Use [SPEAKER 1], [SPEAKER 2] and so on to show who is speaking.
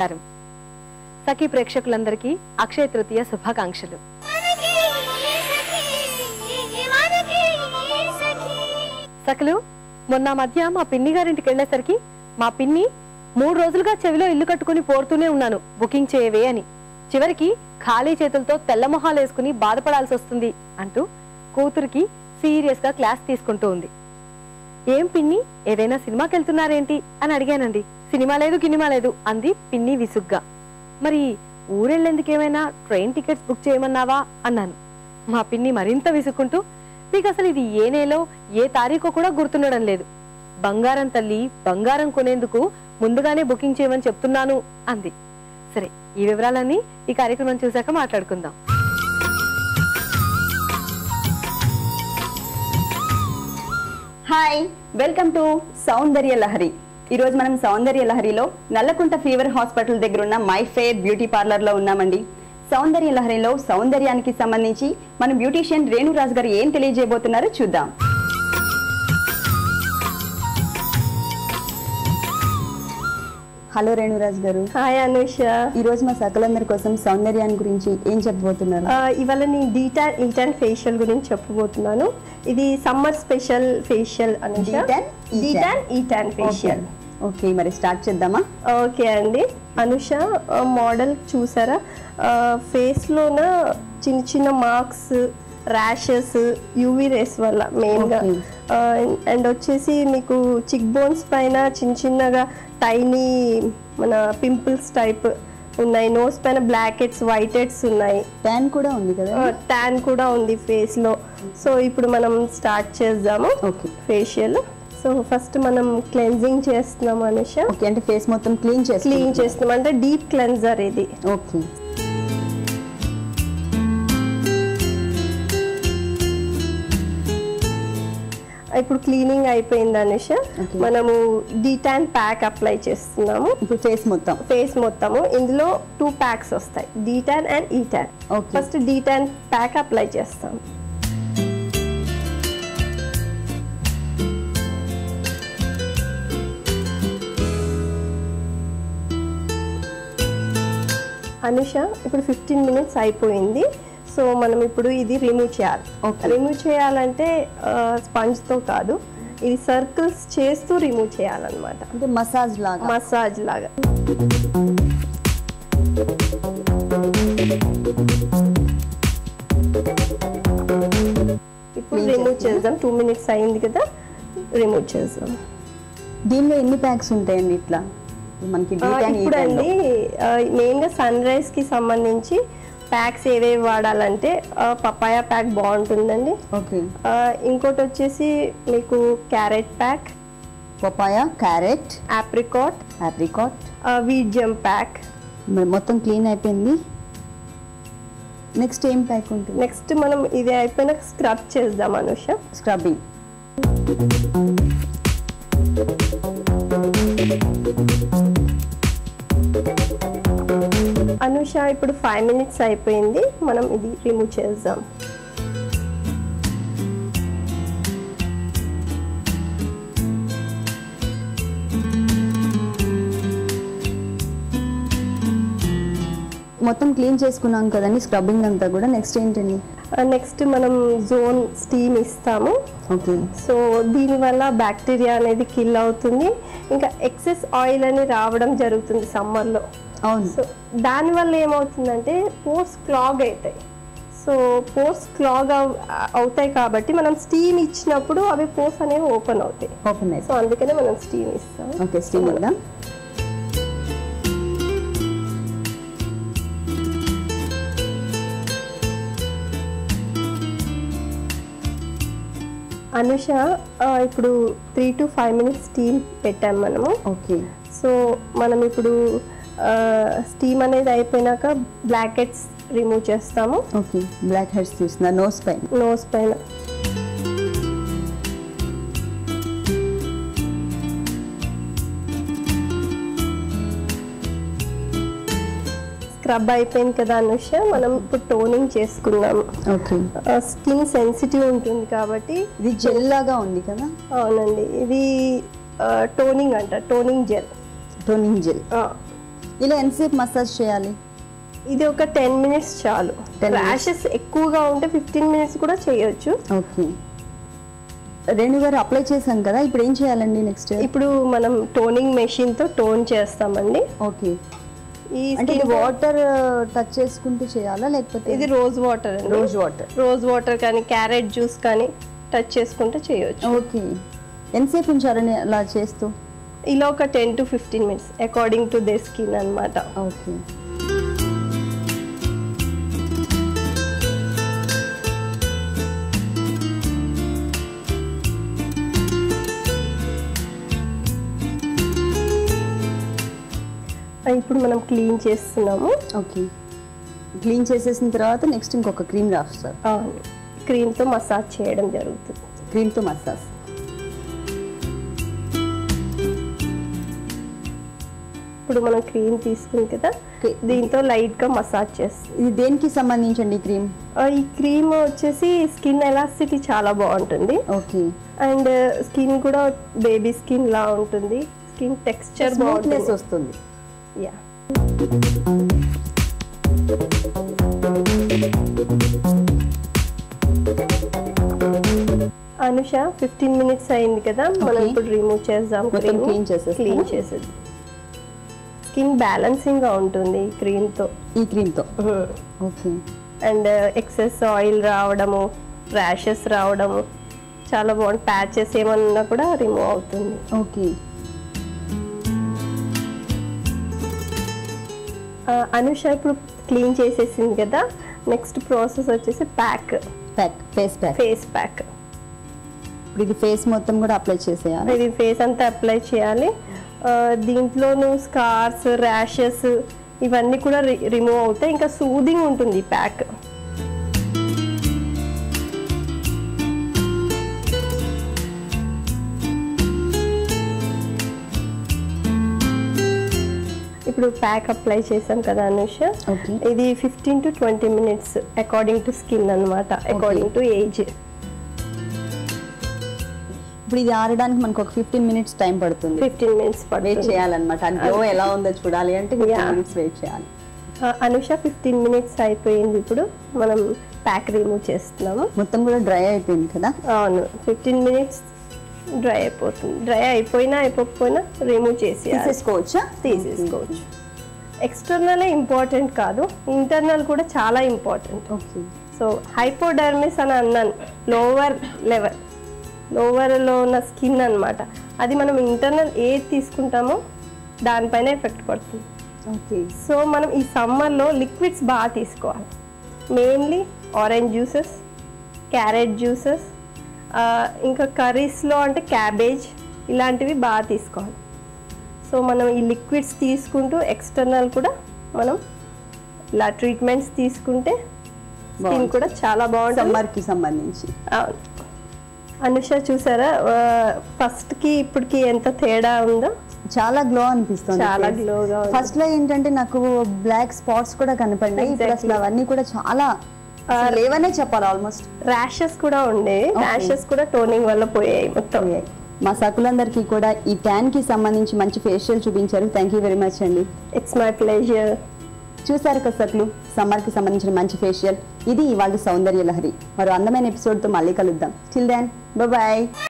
[SPEAKER 1] నమస్కారం. సఖీ ప్రేక్షకులందరికీ అక్షయ తృతీయ శుభాకాంక్షలు. సఖలు మొన్న మధ్య మా పిన్ని గారింటికి వెళ్ళేసరికి మా పిన్ని మూడు రోజులుగా చెవిలో ఇల్లు కట్టుకుని పోరుతూనే ఉన్నాను. బుకింగ్ చేయవే అని. చివరికి ఖాళీ చేతులతో తెల్ల మొహాలు వేసుకుని బాధపడాల్సి వస్తుంది అంటూ కూతురికి సీరియస్గా క్లాస్ తీసుకుంటూ ఉంది. ఏం పిన్ని ఏదైనా సినిమాకి వెళ్తున్నారేంటి అని అడిగానండి. సినిమా లేదు గినిమా లేదు అంది పిన్ని విసుగ్గా. మరి ఊరెళ్ళేందుకేమైనా ట్రైన్ టికెట్స్ బుక్ చేయమన్నావా? అన్నాను. మా పిన్ని మరింత విసుక్కుంటూ నీకు అసలు ఇది ఏ నెలో ఏ తారీఖు కూడా గుర్తుండడం లేదు. బంగారం తల్లి బంగారం కొనేందుకు ముందుగానే బుకింగ్ చేయమని చెప్తున్నాను అంది. సరే ఈ వివరాలన్నీ ఈ కార్యక్రమం చూశాక మాట్లాడుకుందాం.
[SPEAKER 2] Hi welcome to Soundarya Lahari. ఈరోజు మనం సౌందర్య లహరిలో నల్లకుంట ఫీవర్ హాస్పిటల్ దగ్గర ఉన్న మై ఫేర్ బ్యూటీ పార్లర్లో ఉన్నామండి. సౌందర్య లహరిలో సౌందర్యానికి సంబంధించి మన బ్యూటీషియన్ రేణురాజు గారు ఏం తెలియజేయబోతున్నారో చూద్దాం. హలో రేణురాజు గారు.
[SPEAKER 3] హాయ్ అనుష.
[SPEAKER 2] ఈ రోజు మా సకలందరి కోసం సౌందర్యాన్ని గురించి ఏం చెప్పబోతున్నారు?
[SPEAKER 3] ఇవాళ నేను డీటాన్ ఈటాన్ ఫేషియల్ గురించి చెప్పబోతున్నాను. ఇది summer special facial Anusha.
[SPEAKER 2] Detan, etan
[SPEAKER 3] facial.
[SPEAKER 2] Okay మరి స్టార్ట్ చేద్దామా?
[SPEAKER 3] ఓకే అండి. అనుష మోడల్ చూసారా? ఫేస్లోన చిన్న చిన్న మార్క్స్ ర్యాషెస్ యూవీ రేస్ వల్ల మెయిన్గా. అండ్ వచ్చేసి మీకు చిక్ బోన్స్ పైన చిన్న చిన్నగా టైనీ మన పింపుల్స్ టైప్ ఉన్నాయి. నోస్ పైన బ్లాక్ హెడ్స్ వైట్ హెడ్స్ ఉన్నాయి.
[SPEAKER 2] ట్యాన్ కూడా ఉంది కదా?
[SPEAKER 3] ట్యాన్ కూడా ఉంది ఫేస్లో సో ఇప్పుడు మనం స్టార్ట్ చేద్దాము ఫేషియల్. సో ఫస్ట్ మనం క్లెన్జింగ్ చేస్తున్నాం అనుష.
[SPEAKER 2] అంటే ఫేస్ మొత్తం క్లీన్ చేసి
[SPEAKER 3] క్లీన్ చేస్తున్నాం. అంటే డీప్ క్లెన్జర్ ఇది.
[SPEAKER 2] ఓకే.
[SPEAKER 3] ఇప్పుడు క్లీనింగ్ అయిపోయింది అనుష. మనము డీటాన్ ప్యాక్ అప్లై చేస్తున్నాము.
[SPEAKER 2] ఇప్పుడు ఫేస్ మొత్తం.
[SPEAKER 3] ఫేస్ మొత్తము. ఇందులో టూ ప్యాక్స్ వస్తాయి. Detan and etan. First detan pack apply చేస్తాం. అనుష ఇప్పుడు ఫిఫ్టీన్ మినిట్స్ అయిపోయింది. సో మనం ఇప్పుడు ఇది రిమూవ్ చేయాలి. రిమూవ్ చేయాలంటే స్పంజ్తో కాదు. ఇది సర్కిల్స్ చేస్తూ రిమూవ్ చేయాలన్నమాట.
[SPEAKER 2] అంటే మసాజ్ లాగా.
[SPEAKER 3] మసాజ్ లాగా. ఇప్పుడు రిమూవ్? చేద్దాం. టూ మినిట్స్ అయింది కదా. రిమూవ్ చేద్దాం.
[SPEAKER 2] దీనిలో ఎన్ని ప్యాక్స్ ఉంటాయండి ఇట్లా? మనకి
[SPEAKER 3] ఆ,
[SPEAKER 2] డీటాన్
[SPEAKER 3] ఇప్పుడు అండి మెయిన్గా సన్ రైజ్కి సంబంధించి ప్యాక్స్ ఏవేవి వాడాలంటే పపాయ ప్యాక్ బాగుంటుందండి. ఇంకోటి వచ్చేసి మీకు carrot pack
[SPEAKER 2] papaya carrot
[SPEAKER 3] apricot
[SPEAKER 2] apricot
[SPEAKER 3] wheat germ pack
[SPEAKER 2] మొత్తం క్లీన్ అయిపోయింది. నెక్స్ట్ ఏం ప్యాక్ ఉంటుంది?
[SPEAKER 3] నెక్స్ట్ మనం ఇది అయిపోయినాక స్క్రబ్ చేద్దాం అనుష.
[SPEAKER 2] స్క్రబ్బింగ్
[SPEAKER 3] అనుష ఇప్పుడు ఫైవ్ మినిట్స్ అయిపోయింది. మనం ఇది రిమూవ్ చేద్దాం.
[SPEAKER 2] మొత్తం క్లీన్ చేసుకున్నాం కదండి స్క్రబ్బింగ్ అంతా కూడా. నెక్స్ట్ ఏంటండి?
[SPEAKER 3] నెక్స్ట్ మనం జోన్ స్టీమ్ ఇస్తాము.
[SPEAKER 2] ఓకే
[SPEAKER 3] సో దీనివల్ల బ్యాక్టీరియా అనేది కిల్ అవుతుంది. ఇంకా ఎక్సెస్ ఆయిల్ అని రావడం జరుగుతుంది సమ్మర్లో సో దానివల్ల ఏమవుతుందంటే పోర్స్ క్లాగ్ అవుతాయి సో పోర్స్ క్లాగ్ అవుతాయి కాబట్టి మనం స్టీమ్ ఇచ్చినప్పుడు అవి పోర్స్ అనేవి ఓపెన్ అవుతాయి.
[SPEAKER 2] ఓపెన్
[SPEAKER 3] సో అందుకనే మనం స్టీమ్ ఇస్తాం.
[SPEAKER 2] ఓకే స్టీమ్ ఇద్దాం.
[SPEAKER 3] అనుష ఇప్పుడు three to five minutes steam పెట్టాం మనము.
[SPEAKER 2] ఓకే.
[SPEAKER 3] సో మనం ఇప్పుడు స్టీమ్ అనేది అయిపోయినాక బ్లాక్ హెడ్స్ రిమూవ్ చేస్తాము.
[SPEAKER 2] ఓకే బ్లాక్ హెడ్స్ తీస్తున్నా నోస్ పైన
[SPEAKER 3] నోస్ పైన స్క్రబ్ అయిపోయింది కదా అనుష మనం ఇప్పుడు టోనింగ్ చేసుకున్నాము
[SPEAKER 2] ఓకే.
[SPEAKER 3] స్కిన్ సెన్సిటివ్ ఉంటుంది కాబట్టి
[SPEAKER 2] ఇది జెల్ లాగా ఉంది కదా?
[SPEAKER 3] అవునండి ఇది టోనింగ్ అంట టోనింగ్ జెల్.
[SPEAKER 2] Toning gel. ఇలా ఎంతసేపు మసాజ్ చేయాలి?
[SPEAKER 3] ఇది ఒక టెన్ మినిట్స్ చాలు.
[SPEAKER 2] 10 minutes.
[SPEAKER 3] ర్యాషెస్ ఎక్కువగా ఉంటే ఫిఫ్టీన్ మినిట్స్ కూడా చేయొచ్చు.
[SPEAKER 2] ఓకే. రేణు గారు అప్లై చేశాం కదా ఇప్పుడు ఏం చేయాలండి నెక్స్ట్?
[SPEAKER 3] ఇప్పుడు మనం టోనింగ్ మెషిన్తో టోన్ చేస్తామండి.
[SPEAKER 2] ఓకే.
[SPEAKER 3] ఈ
[SPEAKER 2] అంటే వాటర్ టచ్ చేసుకుంటూ చేయాలా లేకపోతే?
[SPEAKER 3] ఇది రోజ్ వాటర్ అండి.
[SPEAKER 2] Rose water.
[SPEAKER 3] రోజ్ వాటర్ కానీ క్యారెట్ జ్యూస్ కానీ టచ్ చేసుకుంటే చేయొచ్చు.
[SPEAKER 2] ఓకే. ఎంతసేపు ఉంచారని అలా చేస్తూ?
[SPEAKER 3] ఇలా ఒక ten to fifteen minutes according to the skin అన్నమాట.
[SPEAKER 2] ఓకే
[SPEAKER 3] ఇప్పుడు మనం క్లీన్ చేస్తున్నాము.
[SPEAKER 2] ఓకే క్లీన్ చేసేసిన తర్వాత నెక్స్ట్ ఇంకొక క్రీమ్ రాస్తారు.
[SPEAKER 3] క్రీమ్తో మసాజ్ చేయడం జరుగుతుంది.
[SPEAKER 2] క్రీమ్తో మసాజ్
[SPEAKER 3] ఇప్పుడు మనం క్రీమ్ తీసుకుని కదా. దీంతో లైట్గా మసాజ్ చేస్తాం.
[SPEAKER 2] ఇది దేనికి సంబంధించండి క్రీమ్?
[SPEAKER 3] ఈ క్రీమ్ వచ్చేసి స్కిన్ ఎలాసిటీ చాలా బాగుంటుంది.
[SPEAKER 2] ఓకే.
[SPEAKER 3] అండ్ స్కిన్ కూడా బేబీ స్కిన్ లా ఉంటుంది. స్కిన్ టెక్స్చర్ బాగుంటుంది.
[SPEAKER 2] వస్తుంది.
[SPEAKER 3] యా అనుష ఫిఫ్టీన్ మినిట్స్ అయింది కదా. మనం. ఇప్పుడు రిమూవ్ చేద్దాం
[SPEAKER 2] clean చేసేస్తారా?
[SPEAKER 3] క్లీన్ చేసేది స్కిన్ బ్యాలెన్సింగ్గా ఉంటుంది ఈ క్రీమ్తో
[SPEAKER 2] ఈ క్రీమ్తో? ఓకే.
[SPEAKER 3] అండ్ ఎక్సెస్ ఆయిల్ రావడము ర్యాషెస్ రావడము చాలా బాగుంది ప్యాచెస్ ఏమన్నా కూడా రిమూవ్ అవుతుంది.
[SPEAKER 2] ఓకే.
[SPEAKER 3] అనుష ఇప్పుడు క్లీన్ చేసేసింది కదా నెక్స్ట్ ప్రాసెస్ వచ్చేసి pack.
[SPEAKER 2] Pack face pack.
[SPEAKER 3] Face pack.
[SPEAKER 2] ఇప్పుడు ఇది ఫేస్ మొత్తం కూడా అప్లై చేసేయాలి?
[SPEAKER 3] ఇది ఫేస్ అంతా అప్లై చేయాలి. దీంట్లోనూ స్కార్స్ ర్యాషెస్ ఇవన్నీ కూడా రిమూవ్ అవుతాయి. ఇంకా సూదింగ్ ఉంటుంది ప్యాక్. ఇప్పుడు ప్యాక్ అప్లై చేసాం కదా అనుష. ఇది fifteen to twenty minutes according to skin అన్నమాట. అకార్డింగ్ టు ఏజ్
[SPEAKER 2] ఇప్పుడు ఇది ఆరడానికి మనకు ఒక ఫిఫ్టీన్ మినిట్స్ టైం పడుతుంది.
[SPEAKER 3] ఫిఫ్టీన్ మినిట్స్
[SPEAKER 2] వెయిట్ చేయాలన్నమాట. గ్లో ఎలా ఉందో చూడాలి అంటే ఫిఫ్టీన్. మినిట్స్ వెయిట్ చేయాలి.
[SPEAKER 3] అనుష ఫిఫ్టీన్ మినిట్స్ అయిపోయింది ఇప్పుడు. మనం ప్యాక్ రిమూవ్ చేస్తున్నాము.
[SPEAKER 2] మొత్తం కూడా డ్రై అయిపోయింది కదా?
[SPEAKER 3] అవును. ఫిఫ్టీన్ మినిట్స్ డ్రై అయిపోతుంది. డ్రై అయిపోయినా అయిపోకపోయినా రిమూవ్ చేసి
[SPEAKER 2] తీసేసుకోవచ్చా?
[SPEAKER 3] తీసేసుకోవచ్చు. ఎక్స్టర్నల్ ఇంపార్టెంట్ కాదు. ఇంటర్నల్ కూడా చాలా ఇంపార్టెంట్
[SPEAKER 2] ఓకే
[SPEAKER 3] సో హైపోడర్మిస్ అని అన్నాను. లోవర్ లెవెల్ లోవర్లో ఉన్న స్కిన్ అన్నమాట. అది మనం ఇంటర్నల్ ఏది తీసుకుంటామో దానిపైన ఎఫెక్ట్ పడుతుంది.
[SPEAKER 2] ఓకే.
[SPEAKER 3] సో మనం ఈ సమ్మర్లో లిక్విడ్స్ బాగా తీసుకోవాలి. Mainly orange juices carrot juices ఇంకా కర్రీస్లో అంటే క్యాబేజ్ ఇలాంటివి బాగా తీసుకోవాలి. సో మనం ఈ లిక్విడ్స్ తీసుకుంటూ ఎక్స్టర్నల్ కూడా మనం ఇలా ట్రీట్మెంట్స్ తీసుకుంటే స్కిన్. కూడా చాలా బాగుంటుంది.
[SPEAKER 2] సమ్మర్కి సంబంధించి.
[SPEAKER 3] అవును. అనుష చూసారా? ఫస్ట్కి ఇప్పటికి ఎంత తేడా ఉందో?
[SPEAKER 2] చాలా గ్లో అనిపిస్తుంది
[SPEAKER 3] చాలా గ్లోగా
[SPEAKER 2] ఫస్ట్లో ఏంటంటే నాకు బ్లాక్ స్పాట్స్ కూడా కనపడినాయి. ఇప్పుడు అసలు. అవన్నీ కూడా చాలా లేవనే చెప్పాలి ఆల్మోస్ట్
[SPEAKER 3] ర్యాషెస్ కూడా
[SPEAKER 2] Okay.
[SPEAKER 3] ర్యాషెస్ కూడా టోనింగ్ వల్ల పోయాయి మొత్తం.
[SPEAKER 2] మా సకులందరికీ కూడా ఈ ట్యాన్కి సంబంధించి మంచి ఫేషియల్ చూపించారు. థ్యాంక్ యూ వెరీ మచ్ అండి.
[SPEAKER 3] ఇట్స్ మై ప్లెజర్
[SPEAKER 2] చూసారు కదా సకులు? సమ్మర్కి సంబంధించిన మంచి ఫేషియల్ ఇది ఇవాళ సౌందర్య లహరి. మరో అందమైన ఎపిసోడ్తో మళ్ళీ కలుద్దాం. టిల్ దాన్ బాయ్